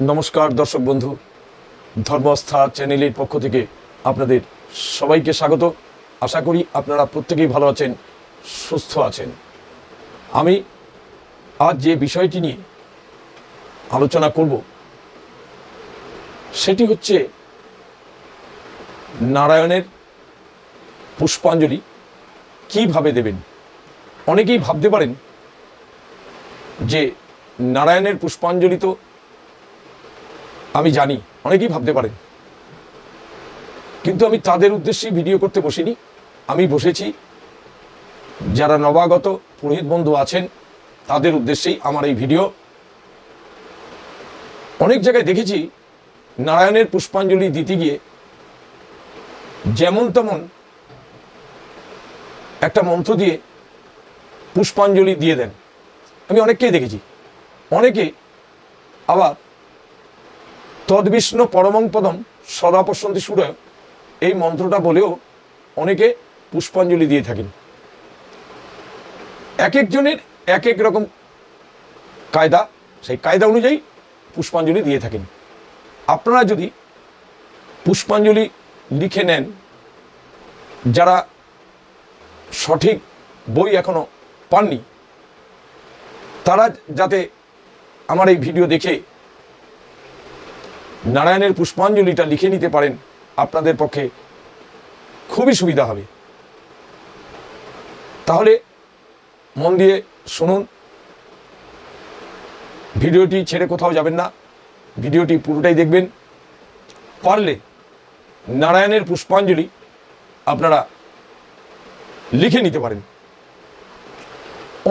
নমস্কার, দর্শক বন্ধু। ধর্মস্থা চ্যানেলের পক্ষ থেকে আপনাদের সবাইকে স্বাগত। আশা করি আপনারা প্রত্যেকেই ভালো আছেন, সুস্থ আছেন। আমি আজ যে বিষয়টি নিয়ে আলোচনা করব, সেটি হচ্ছে নারায়ণের পুষ্পাঞ্জলি কীভাবে দেবেন? অনেকেই ভাবতে পারেন যে নারায়ণের পুষ্পাঞ্জলি তো আমি জানি, অনেকেই ভাবতে পারেন। কিন্তু আমি তাদের উদ্দেশ্যে ভিডিও করতে বসিনি। আমি বসেছি, যারা নবাগত পুরোহিত বন্ধু আছেন, তাদের উদ্দেশ্যেই আমার এই ভিডিও। অনেক জায়গায় দেখেছি, নারায়ণের পুষ্পাঞ্জলি দিতে গিয়ে যেমন তেমন একটা মন্ত্র দিয়ে পুষ্পাঞ্জলি দিয়ে দেন। আমি অনেককেই দেখেছি। অনেকে আবার তদ্বিষ্ণু পরমং পদম সদা পশ্যন্তি সুরয়। এই মন্ত্রটা বলেও অনেকে পুষ্পাঞ্জলি দিয়ে থাকেন। এক একজনের এক এক রকম কায়দা, সেই কায়দা অনুযায়ী পুষ্পাঞ্জলি দিয়ে থাকেন। আপনারা যদি পুষ্পাঞ্জলি লিখে নেন, যারা সঠিক বই এখনও পাননি, তারা যাতে আমার এই ভিডিও দেখে নারায়ণের পুষ্পাঞ্জলিটা লিখে নিতে পারেন, আপনাদের পক্ষে খুবই সুবিধা হবে। তাহলে মন দিয়ে শুনুন, ভিডিওটি ছেড়ে কোথাও যাবেন না, ভিডিওটি পুরোটাই দেখবেন। পারলে নারায়ণের পুষ্পাঞ্জলি আপনারা লিখে নিতে পারেন।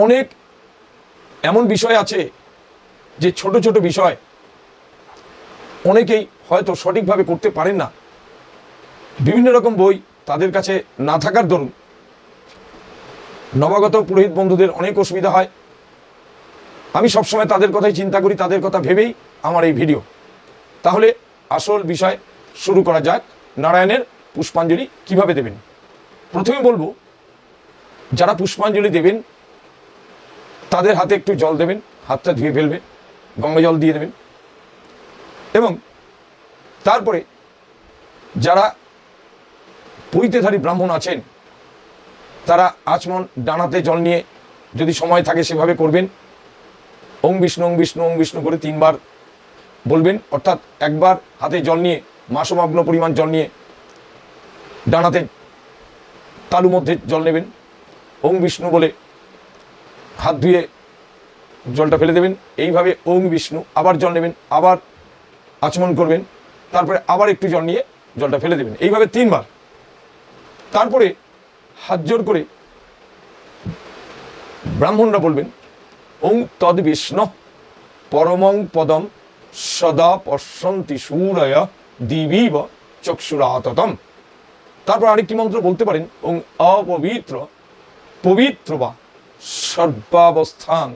অনেক এমন বিষয় আছে যে ছোট ছোট বিষয় অনেকেই হয়তো সঠিকভাবে করতে পারেন না। বিভিন্ন রকম বই তাদের কাছে না থাকার দরুন। নবাগত পুরোহিত বন্ধুদের অনেক অসুবিধা হয়। আমি সবসময় তাদের কথাই চিন্তা করি, তাদের কথা ভেবেই আমার এই ভিডিও। তাহলে আসল বিষয় শুরু করা যাক। নারায়ণের পুষ্পাঞ্জলি কীভাবে দেবেন? প্রথমে বলব, যারা পুষ্পাঞ্জলি দেবেন, তাদের হাতে একটু জল দেবেন, হাতটা ধুয়ে ফেলবে, গঙ্গা জল দিয়ে দেবেন। এবং তারপরে যারা পৈতেধারী ব্রাহ্মণ আছেন, তারা আচমন ডানাতে জল নিয়ে যদি সময় থাকে সেভাবে করবেন। ওং বিষ্ণু ওং বিষ্ণু ওং বিষ্ণু করে তিনবার বলবেন। অর্থাৎ একবার হাতে জল নিয়ে, মাসমগ্ন পরিমাণ জল নিয়ে ডানাতে তালু মধ্যে জল নেবেন। ওং বিষ্ণু বলে হাত ধুয়ে জলটা ফেলে দেবেন। এইভাবে ওং বিষ্ণু আবার জল নেবেন, আবার আচমন করবেন, তারপরে আবার একটু জল নিয়ে জলটা ফেলে দেবেন। এইভাবে তিনবার। তারপরে হাত জোর করে ব্রাহ্মণরা বলবেন, ওং তদ বিষ্ণু, পরমং পদম সদা পশ্যন্তি সুরয় দিবীব চক্ষুরাততম। তারপর আরেকটি মন্ত্র বলতে পারেন, ওং অপবিত্র পবিত্র বা সর্বাবস্থান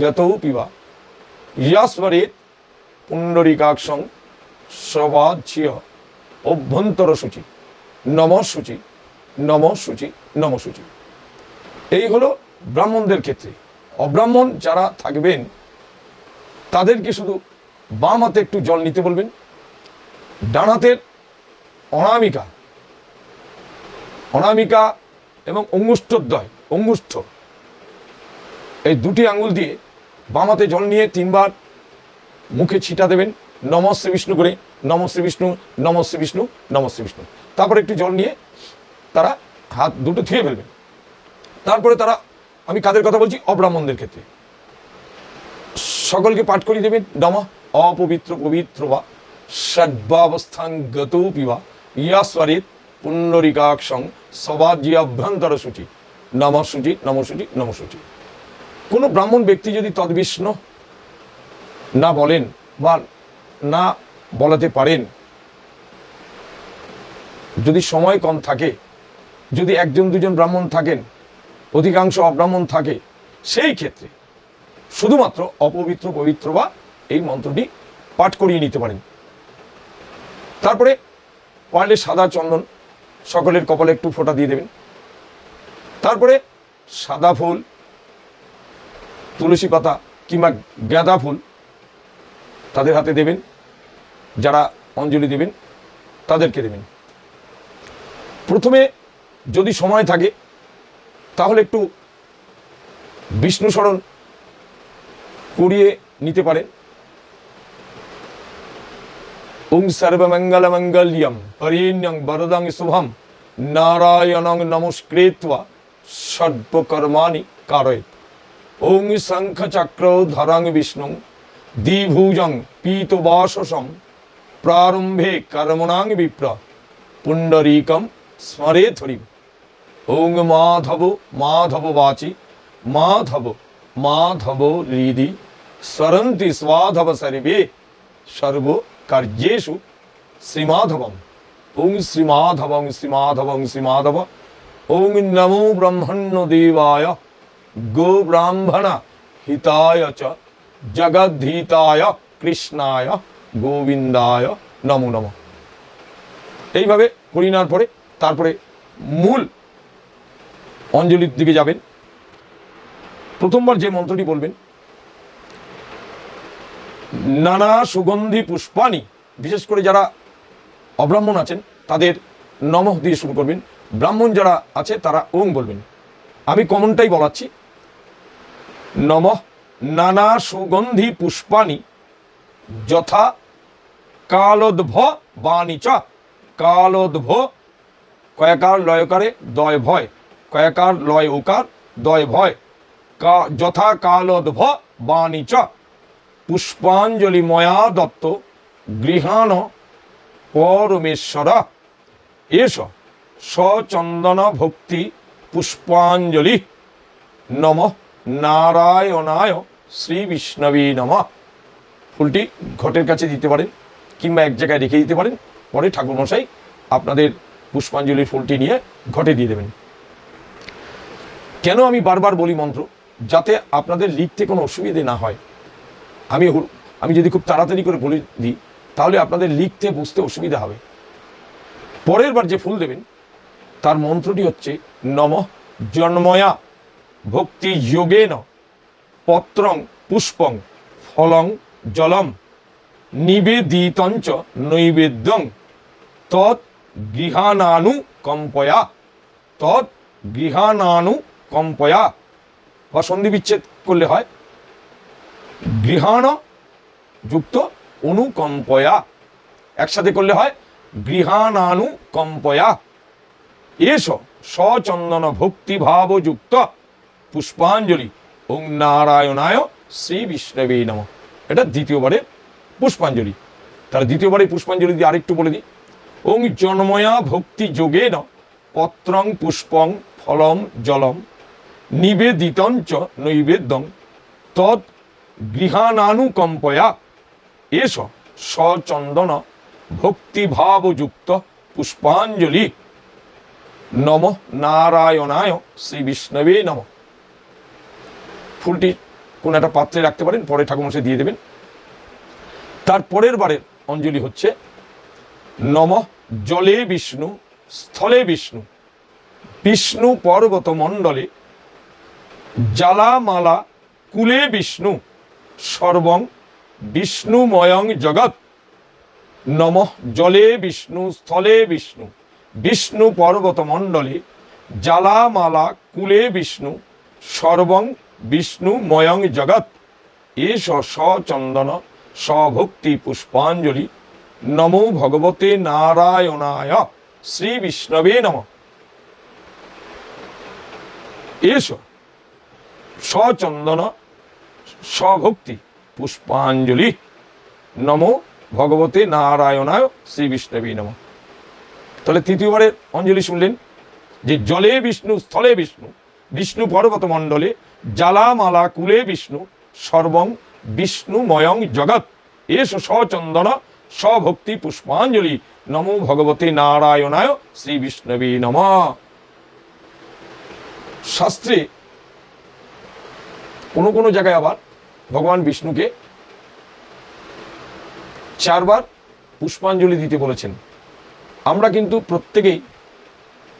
গতৌ পিবা, ইয়াস্বরে পুণ্ডরিকাক্ষং সবাজ্য অভ্যন্তর সূচি নম সূচি নম সূচি নম সূচি এই হলো ব্রাহ্মণদের ক্ষেত্রে। অব্রাহ্মণ যারা থাকবেন, তাদেরকে শুধু বাম হাতে একটু জল নিতে বলবেন। ডান হাতের অনামিকা অনামিকা এবং অঙ্গুষ্ঠদ্বয় অঙ্গুষ্ঠ। এই দুটি আঙুল দিয়ে বাম হাতে জল নিয়ে তিনবার মুখে ছিটা দেবেন, নম শ্রী বিষ্ণু করে, নম শ্রী বিষ্ণু, নম শ্রী বিষ্ণু, নম শ্রী বিষ্ণু। তারপরে একটু জল নিয়ে তারা হাত দুটো ধুয়ে ফেলবেন। তারপরে তারা, আমি কাদের কথা বলছি? অব্রাহ্মণদের ক্ষেত্রে। সকলকে পাঠ করিয়ে দেবেন, নম অপবিত্র পবিত্র বা সদ্ভাবস্থান গত পিবা ইয়াস্বরিত পুণ্ডরিকাক্ষং সবাজি অভ্যন্তর সূচি। নম সূচি নম সূচি, নম কোনো ব্রাহ্মণ ব্যক্তি যদি তদ্বিষ্ণু না বলেন বা না বলাতে পারেন। যদি সময় কম থাকে, যদি একজন, দুজন ব্রাহ্মণ থাকেন, অধিকাংশ অব্রাহ্মণ থাকে, সেই ক্ষেত্রে শুধুমাত্র অপবিত্র, পবিত্র বা এই মন্ত্রটি পাঠ করিয়ে নিতে পারেন। তারপরে পারলে সাদা চন্দন সকলের কপালে একটু ফোঁটা দিয়ে দেবেন। তারপরে সাদা ফুল, তুলসী পাতা কিংবা গাঁদা ফুল তাদের হাতে দেবেন। যারা অঞ্জলি দেবেন, তাদেরকে দেবেন। প্রথমে যদি সময় থাকে, তাহলে একটু বিষ্ণু স্মরণ করিয়ে নিতে পারেন। ওং সর্বমঙ্গলমঙ্গল্যম, হরিণ্যং বরদং শুভম, নারায়ণং নমস্কৃত্বা, সর্বকর্মাণি কারয়েত ওং শঙ্খচক্র ধরং বিষ্ণু দ্বিভুজং পীতবাসসম প্রারম্ভে কর্মণাং বিপ্র পুণ্ডরীকম স্মরেত হরিম ওং মাধব মাধব বাচি মাধব মাধব হৃদি স্মরন্তি স্বাধব সর্বে সর্ব কার্যেষু শ্রীমাধবম ওং শ্রীমাধবং শ্রীমাধবং শ্রীমাধব ওং নমো ব্রহ্মণ্য দেবায় গো ব্রাহ্মণ হিতায় চ জগদ্ধিতায় কৃষ্ণায় গোবিন্দায় নমো নমঃ। এইভাবে করি নেওয়ার পরে তারপরে মূল অঞ্জলির দিকে যাবেন। প্রথমবার যে মন্ত্রটি বলবেন, নানা সুগন্ধি পুষ্পানি বিশেষ করে যারা অব্রাহ্মণ আছেন, তাদের নমঃ দিয়ে শুরু করবেন। ব্রাহ্মণ যারা আছে, তারা ওং বলবেন। আমি কমনটাই বলাচ্ছি, নমঃ নানা সুগন্ধি পুষ্পানি যথা কালোদ্ভ বাণী চ। কালোদ্ভ, কয়াকার লয়কারে দয় ভয়, কয়াকার লয় উকার দয় ভয়, কা, যথা কালোদ্ভ বাণী চ। পুষ্পাঞ্জলি ময়া দত্ত, গৃহাণ পরমেশ্বর। এস সচন্দন ভক্তি পুষ্পাঞ্জলি। নম। নারায়ণায় শ্রী বিষ্ণবী নম। ফুলটি ঘটের কাছে দিতে পারেন কিংবা এক জায়গায় রেখে দিতে পারেন। পরে ঠাকুরমশাই আপনাদের পুষ্পাঞ্জলির ফুলটি নিয়ে ঘটে দিয়ে দেবেন। কেন আমি বারবার বলি মন্ত্র? যাতে আপনাদের লিখতে কোনো অসুবিধে না হয়। আমি আমি যদি খুব তাড়াতাড়ি করে বলে দিই, তাহলে আপনাদের লিখতে বুঝতে অসুবিধা হবে। পরের বার যে ফুল দেবেন, তার মন্ত্রটি হচ্ছে নম জন্ময়া। ভক্তি যোগেন, পত্রং পুষ্পং ফলং জলম, নিবেদিতঞ্চ নৈবেদ্যং, তৎ গৃহানানু কম্পয়া, তৎ গৃহানানু কম্পয়া। বা সন্ধি বিচ্ছেদ করলে হয়, গৃহাণ যুক্ত অনুকম্পয়া। একসাথে করলে হয় গৃহানানু কম্পয়া। এস সচন্দন ভক্তিভাব যুক্ত পুষ্পাঞ্জলি ওং নারায়ণায় শ্রী বিষ্ণবে নম। এটা দ্বিতীয়বারে পুষ্পাঞ্জলি। তার দ্বিতীয়বারে পুষ্পাঞ্জলি দিয়ে আরেকটু বলে দিই। ওং জন্ময়া ভক্তি যোগেন পত্রং পুষ্পং ফলম জলম নিবেদিতঞ্চ নৈবেদ্যং তৎ গৃহানানুকম্পয়া এস সচন্দন ভক্তিভাবযুক্ত পুষ্পাঞ্জলি। নম নারায়ণায় শ্রী বিষ্ণবে নম। ফুলটি কোন একটা পাত্রে রাখতে পারেন, পরে ঠাকুরমশাই দিয়ে দেবেন। তার পরের বারের অঞ্জলি হচ্ছে, নম জলে বিষ্ণু, স্থলে বিষ্ণু বিষ্ণু পর্বত মণ্ডলে জালামালা কুলে বিষ্ণু, সর্বং বিষ্ণুময়ং জগৎ, নম জলে বিষ্ণু, স্থলে বিষ্ণু বিষ্ণু পর্বত মণ্ডলে জালামালা কুলে বিষ্ণু, সর্বং বিষ্ণুময়ং জগৎ এস সচন্দন, সভক্তি পুষ্পাঞ্জলি। নমো ভগবতে নারায়ণায়, শ্রী বিষ্ণবে নম। এস সচন্দন, সভক্তি পুষ্পাঞ্জলি। নমো ভগবতে নারায়ণায়, শ্রী বিষ্ণবী নম। তাহলে তৃতীয়বারের অঞ্জলি শুনলেন যে, জলে বিষ্ণু, স্থলে বিষ্ণু বিষ্ণু পর্বত মণ্ডলে জালামালা কুলে বিষ্ণু, সর্বং বিষ্ণুময়ং জগৎ। এস সচন্দন, সভক্তি পুষ্পাঞ্জলি। নমো ভগবতে নারায়ণায় শ্রী বিষ্ণবী নম। শাস্ত্রে কোনো কোনো জায়গায় আবার ভগবান বিষ্ণুকে চারবার পুষ্পাঞ্জলি দিতে বলেছেন। আমরা কিন্তু প্রত্যেকেই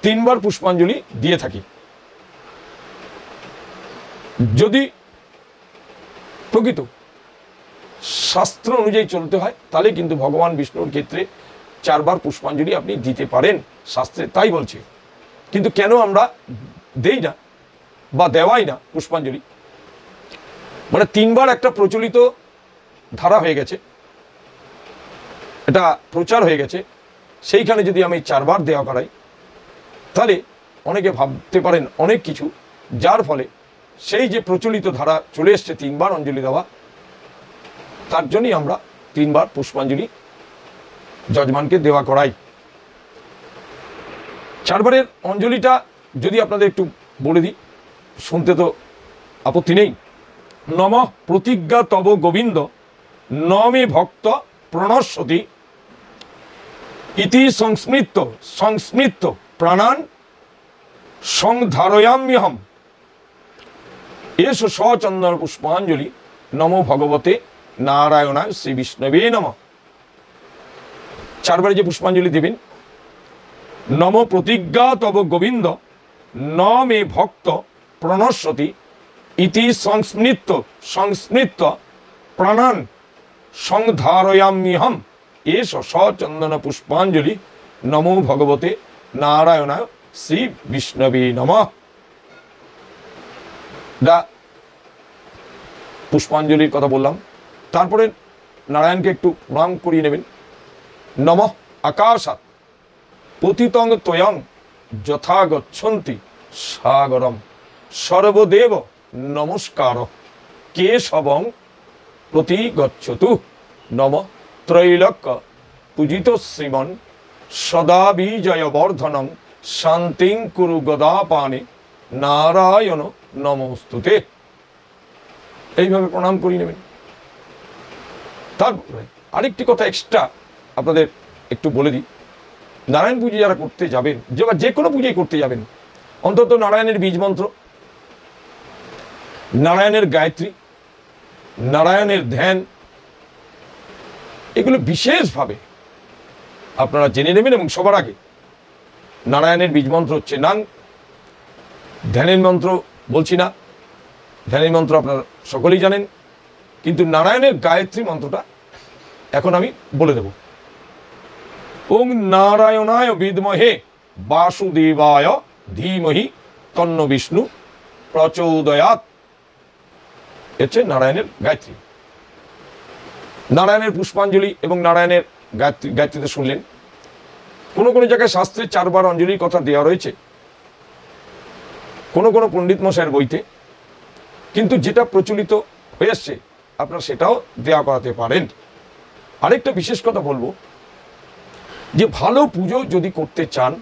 তিনবার পুষ্পাঞ্জলি দিয়ে থাকি। যদি প্রকৃত শাস্ত্র অনুযায়ী চলতে হয়, তাহলে কিন্তু ভগবান বিষ্ণুর ক্ষেত্রে চারবার পুষ্পাঞ্জলি আপনি দিতে পারেন। শাস্ত্রে তাই বলছে। কিন্তু কেন আমরা দেই না বা দেওয়াই না পুষ্পাঞ্জলি? মানে তিনবার একটা প্রচলিত ধারা হয়ে গেছে। এটা প্রচার হয়ে গেছে। সেইখানে যদি আমি চারবার দেওয়া করাই, তাহলে অনেকে ভাবতে পারেন অনেক কিছু, যার ফলে সেই যে প্রচলিত ধারা চলে এসছে তিনবার অঞ্জলি দেওয়া, তার জন্যই আমরা তিনবার পুষ্পাঞ্জলি যজমানকে দেওয়া করাই। চারবারের অঞ্জলিটা যদি আপনাদের একটু বলে দিই, শুনতে তো আপত্তি নেই। নম প্রতিজ্ঞা তব গোবিন্দ, নমে ভক্ত প্রণশ্বতী। ইতি সংস্মৃত সংস্মৃত প্রাণান সংধারয়াম্যহম। এস সচন্দন পুষ্পাঞ্জলি। নমো ভগবতে নারায়ণায় শ্রী বিষ্ণবে নম। চারবারে যে পুষ্পাঞ্জলি দেবেন, নম প্রতিজ্ঞা তব গোবিন্দ ন মে ভক্ত প্রণশ্বতী, ইতি সংস্মৃত সংস্মৃত প্রাণান সংধারয়াম্যহম এস সচন্দন পুষ্পাঞ্জলি, নমো ভগবতে নারায়ণায় শ্রী বিষ্ণবে নম। দা, পুষ্পাঞ্জলির কথা বললাম। তারপরে নারায়ণকে একটু প্রণাম করিয়ে নেবেন। নম আকাশাত পতিতং তয়ং যথা গচ্ছন্তি সাগরম। সর্বদেব নমস্কার, কেশবং প্রতি গচ্ছতু নম ত্রৈলক্য, পূজিত শ্রীমন, সদা বিজয় বর্ধনং শান্তিং কুরু গদাপানে নারায়ণ নমস্তুতে। এইভাবে প্রণাম করিয়ে নেবেন। তারপরে আরেকটি কথা এক্সট্রা আপনাদের একটু বলে দিই। নারায়ণ পুজো যারা করতে যাবেন, যে বা যে কোনো পুজোই করতে যাবেন, অন্তত নারায়ণের বীজ মন্ত্র, নারায়ণের গায়ত্রী, নারায়ণের ধ্যান, এগুলো বিশেষভাবে আপনারা জেনে নেবেন এবং সবার আগে নারায়ণের বীজ মন্ত্র হচ্ছে নাং ধ্যানের মন্ত্র বলছি না। ধ্যানের মন্ত্র আপনারা সকলেই জানেন, কিন্তু নারায়ণের গায়ত্রী মন্ত্রটা এখন আমি বলে দেব। ওং নারায়ণায় বিদমহে বাসুদেবায় ধীমহি তন্ন বিষ্ণু প্রচোদয়াত হচ্ছে নারায়ণের গায়ত্রী। নারায়ণের পুষ্পাঞ্জলি এবং নারায়ণের গায়ত্রী গায়ত্রীতে শুনলেন। কোনো কোনো জায়গায় শাস্ত্রে চারবার অঞ্জলির কথা দেওয়া রয়েছে। কোনো কোনো পণ্ডিত মশাইয়ের বইতে। কিন্তু যেটা প্রচলিত হয়ে আসছে, আপনারা সেটাও দেয়া করাতে পারেন। আরেকটা বিশেষ কথা বলব, যে ভালো পুজো যদি করতে চান,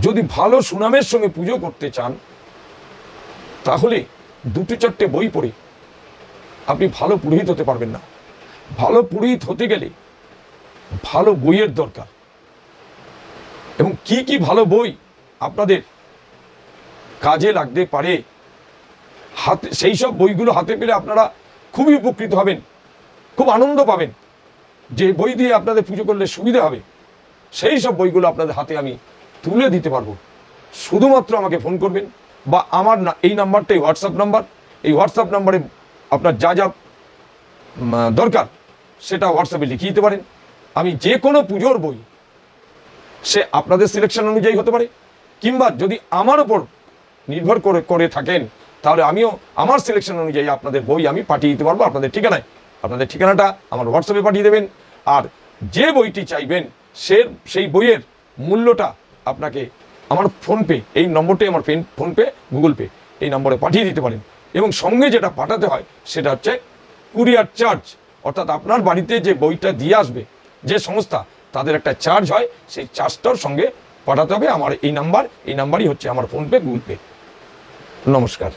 যদি ভালো সুনামের সঙ্গে পুজো করতে চান, তাহলে দুটো চারটে বই পড়ে আপনি ভালো পুরোহিত হতে পারবেন না। ভালো পুরোহিত হতে গেলে ভালো বইয়ের দরকার। এবং কি কি ভালো বই আপনাদের কাজে লাগতে পারে। হাতে, সেই সব বইগুলো হাতে পেলে আপনারা খুবই উপকৃত হবেন, খুব আনন্দ পাবেন। যে বই দিয়ে আপনাদের পুজো করলে সুবিধা হবে, সেই সব বইগুলো আপনাদের হাতে আমি তুলে দিতে পারব। শুধুমাত্র আমাকে ফোন করবেন বা আমার না, এই নাম্বারটাই হোয়াটসঅ্যাপ নাম্বার। এই হোয়াটসঅ্যাপ নাম্বারে আপনার যা যা দরকার, সেটা হোয়াটসঅ্যাপে লিখিয়ে দিতে পারেন। আমি যে কোনো পুজোর বই, সে আপনাদের সিলেকশন অনুযায়ী হতে পারে, কিংবা যদি আমার উপর নির্ভর করে করে থাকেন। তাহলে আমিও আমার সিলেকশন অনুযায়ী আপনাদের বই আমি পাঠিয়ে দিতে পারব আপনাদের ঠিকানায়। আপনাদের ঠিকানাটা আমার হোয়াটসঅ্যাপে পাঠিয়ে দেবেন। আর যে বইটি চাইবেন, সে, সেই বইয়ের মূল্যটা আপনাকে আমার ফোনপে, এই নম্বরটাই আমার পেন ফোনপে, গুগল পে, এই নম্বরে পাঠিয়ে দিতে পারেন। এবং সঙ্গে যেটা পাঠাতে হয়, সেটা হচ্ছে কুরিয়ার চার্জ। অর্থাৎ আপনার বাড়িতে যে বইটা দিয়ে আসবে, যে সংস্থা, তাদের একটা চার্জ হয়, সেই চার্জটার সঙ্গে পাঠাতে হবে। আমার এই নাম্বার, এই নাম্বারই হচ্ছে আমার ফোনপে, গুগল পে। নমস্কার।